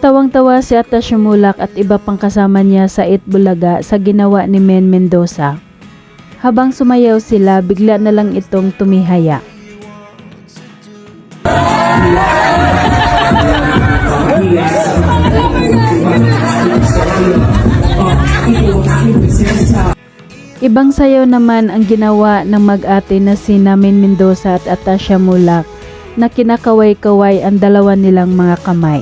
Tawang-tawa si Atasha Mulak at iba pang kasama niya sa Itbulaga sa ginawa ni Men Mendoza. Habang sumayaw sila, bigla na lang itong tumihaya. Ibang sayaw naman ang ginawa ng mag-ate na si Namin Mendoza at Atasha Mulak na kinakaway-kaway ang dalawa nilang mga kamay.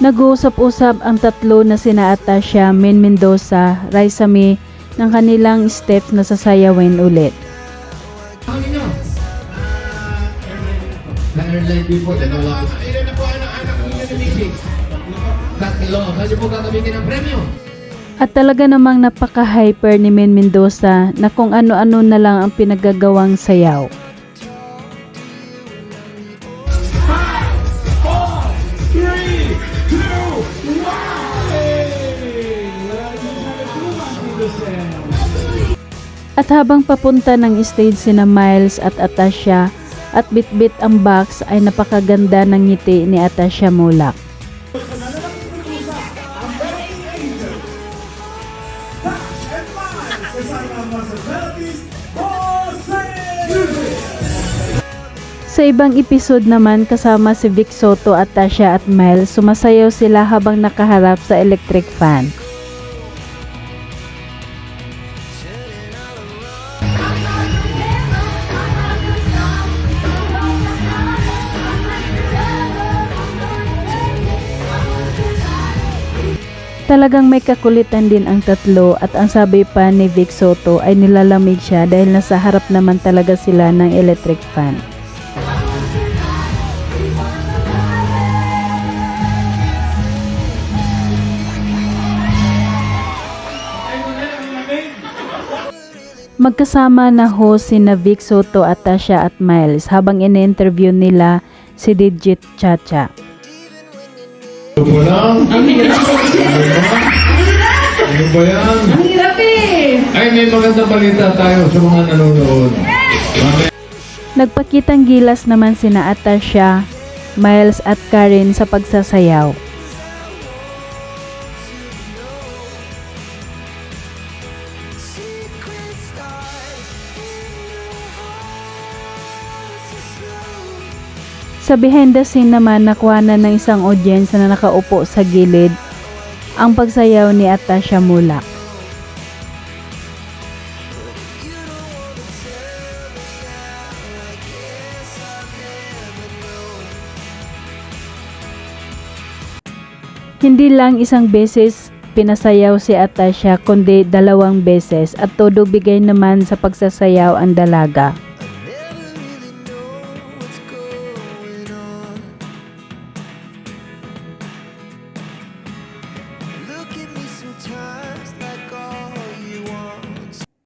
Nag-uusap-usap ang tatlo na sina Atasha, Min Mendoza, Raisami ng kanilang steps na sasayawin ulit. Na airline people. Ilan na po, ilan na po ang anak ninyo ni Missy? Tatlo. Niyo po gagamitin ang premyo? At talaga namang napaka-hyper ni Min Mendoza na kung ano-ano na lang ang pinagagawang sayaw. At habang papunta ng stage sina Miles at Atasha at bitbit ang box ay napakaganda ng ngiti ni Atasha Mulak. Sa ibang episode naman kasama si Vic Soto at Tasha at Miles, sumasayaw sila habang nakaharap sa electric fan. Talagang may kakulitan din ang tatlo at ang sabi pa ni Vic Soto ay nilalamig siya dahil nasa harap naman talaga sila ng electric fan. Magkasama na ho sina Vic Soto at Tasha at Miles habang ine-interview nila si Digit Chacha. Ano lang? Ang hirap. Ano ba yan? Ang hirap eh! Ay, may magandang balita tayo sa mga nanonood. Nagpakitang gilas naman sina Atasha, Miles at Karen sa pagsasayaw. Sa behind the scene naman nakuha na ng isang audience na nakaupo sa gilid ang pagsayaw ni Atasha Mulak. Hindi lang isang beses pinasayaw si Atasha kundi dalawang beses at todo bigay naman sa pagsasayaw ang dalaga.